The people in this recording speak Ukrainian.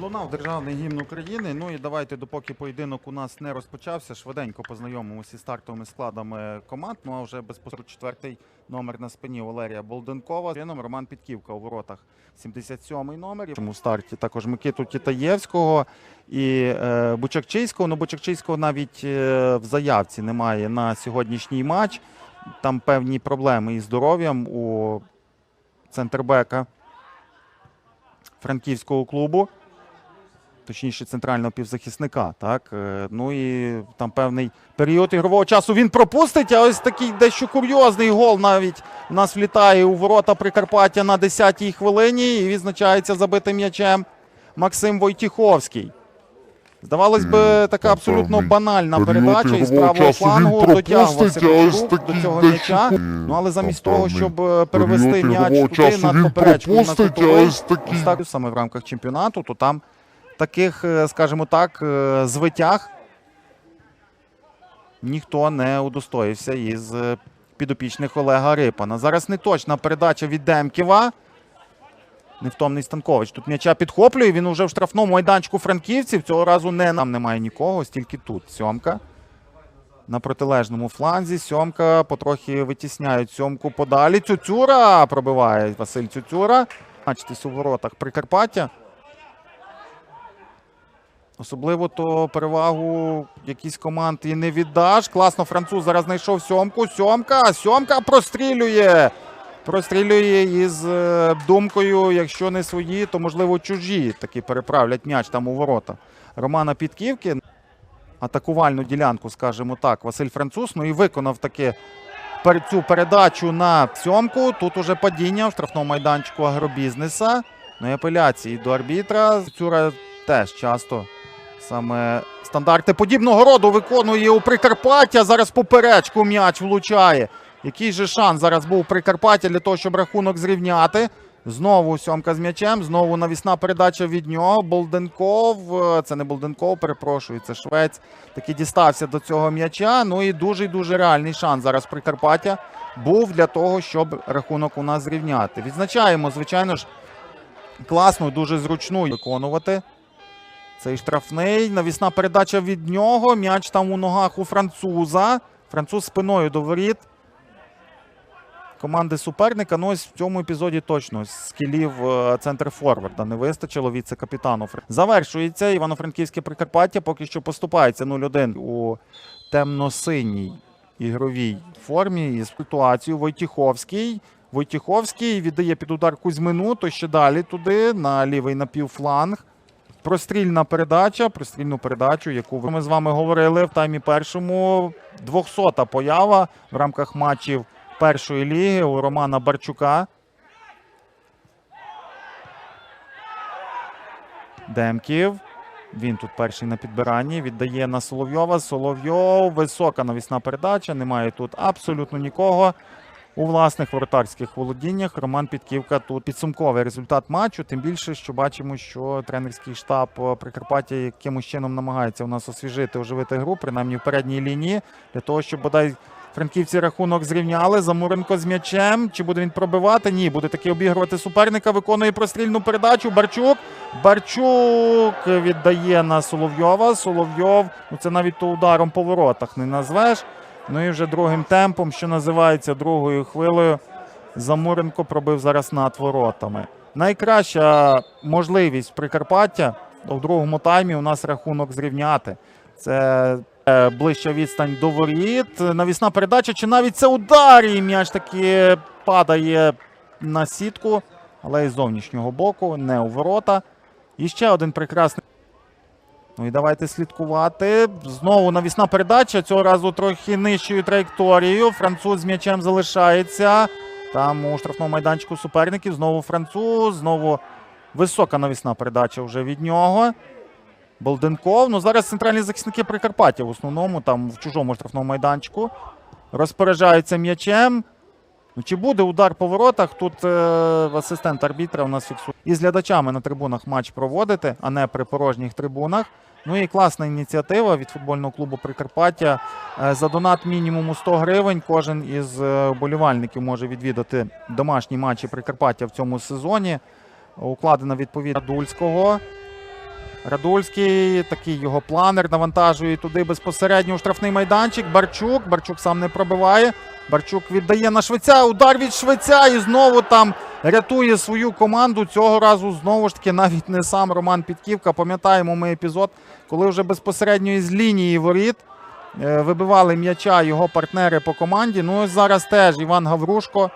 Лунав державний гімн України. Ну і давайте, допоки поєдинок у нас не розпочався, швиденько познайомимося із стартовими складами команд. Ну а вже безпосередньо четвертий номер на спині Валерія Болденкова. Чином Роман Підківка у воротах. 77-й номер. У старті також Микиту Тітаєвського і е, Бучакчийського. Ну Бучакчийського навіть е, в заявці немає на сьогоднішній матч. Там певні проблеми із здоров'ям у центрбека франківського клубу точніше центрального півзахисника. Так Е, ну і там певний період ігрового часу він пропустить. А ось такий дещо курйозний гол навіть у нас влітає у ворота Прикарпаття на 10-й хвилині і відзначається забитим м'ячем Максим Войтіховський. Здавалось би, така абсолютно банальна передача із правого флангу дотягувався до цього м'яча. Ну але замість того, щоб е, перевести м'яч туди на пропустить, а кутовий, ось так саме в рамках чемпіонату, то там таких, е, скажімо так, е, звитяг ніхто не удостоївся із е, підопічних Олега Рипана. Зараз не точна передача від Демківа. Невтомний Станкович. Тут м'яча підхоплює. Він уже в штрафному майданчику франківців. Цього разу не нам немає нікого, ось тільки тут. Сьомка. На протилежному фланзі. Сьомка потрохи витісняють сьомку подалі. Цюцюра пробиває Василь Цюцюра. Бачитись у воротах Прикарпаття. Особливо то перевагу якісь команд і не віддаш. Класно француз зараз знайшов сьомку. Сьомка. Сьомка прострілює. Прострілює із е, думкою, якщо не свої, то можливо чужі таки переправлять м'яч там у ворота. Романа Підківки. Атакувальну ділянку, скажімо так, Василь Француз. Ну і виконав таки цю передачу на сьомку. Тут уже падіння в штрафному майданчику агробізнеса. Ну і апеляції до арбітра. Цюра теж часто саме стандарти подібного роду виконує у Прикарпаття. Зараз поперечку м'яч влучає. Який же шанс зараз був у Прикарпаття для того, щоб рахунок зрівняти. Знову сьомка з м'ячем, знову навісна передача від нього. Болденков. е, Це не Болденков, перепрошую, це швець. Таки дістався до цього м'яча. Ну і дуже дуже реальний шанс зараз Прикарпаття був для того, щоб рахунок у нас зрівняти. Відзначаємо, звичайно ж, класно, дуже зручну виконувати. Цей штрафний. Навісна передача від нього. М'яч там у ногах у француза. Француз спиною до воріт. Команди суперника. Ну, ось в цьому епізоді точно скілів е, центр форварда не вистачило віце-капітану. Завершується Івано-Франківське Прикарпаття. Поки що поступається 0-1 у темно-синій ігровій формі із ситуацією Войтіховський. Войтіховський віддає під удар Кузьмину, то ще далі туди, на лівий напівфланг. Прострільна передача, прострільну передачу, яку ми з вами говорили в таймі першому. 200-та поява в рамках матчів першої ліги у Романа Барчука. Демків. Він тут перший на підбиранні. Віддає на Соловйова. Соловйов. Висока навісна передача. Немає тут абсолютно нікого. У власних воротарських володіннях Роман Підківка тут підсумковий результат матчу. Тим більше, що бачимо, що тренерський штаб е, Прикарпаття якимось чином намагається у нас освіжити, оживити гру, принаймні в передній лінії, для того, щоб бодай франківці рахунок зрівняли. Замуренко з м'ячем. Чи буде він пробивати? Ні, буде таки обігрувати суперника. Виконує прострільну передачу. Барчук. Барчук віддає на Соловйова. Соловйов. Ну це навіть то ударом по воротах не назвеш. Ну і вже другим темпом, що називається другою хвилею, Замуренко пробив зараз над воротами. Найкраща можливість Прикарпаття в другому таймі у нас рахунок зрівняти. Це е, ближча відстань до воріт. Навісна передача, чи навіть це удар, і м'яч таки падає на сітку, але із зовнішнього боку, не у ворота. І ще один прекрасний. Ну і давайте слідкувати. Знову навісна передача. Цього разу трохи нижчою траєкторією. Француз з м'ячем залишається. Там у штрафному майданчику суперників. Знову француз. Знову висока навісна передача вже від нього. Болденков. Ну зараз центральні захисники Прикарпаття в основному, там в чужому штрафному майданчику. Розпоряджаються м'ячем. Ну, чи буде удар по воротах? Тут е, асистент арбітра у нас фіксує. І з глядачами на трибунах матч проводити, а не при порожніх трибунах. Ну і класна ініціатива від футбольного клубу Прикарпаття. Е, за донат мінімуму 100 гривень. Кожен із е, вболівальників може відвідати домашні матчі Прикарпаття в цьому сезоні. Укладена відповідь Дульського. Радульський, такий його планер, навантажує туди безпосередньо у штрафний майданчик. Барчук. Барчук сам не пробиває. Барчук віддає на швеця. Удар від швеця і знову там рятує свою команду. Цього разу знову ж таки навіть не сам Роман Підківка. Пам'ятаємо ми епізод, коли вже безпосередньо із лінії воріт е, вибивали м'яча його партнери по команді. Ну ось зараз теж Іван Гаврушко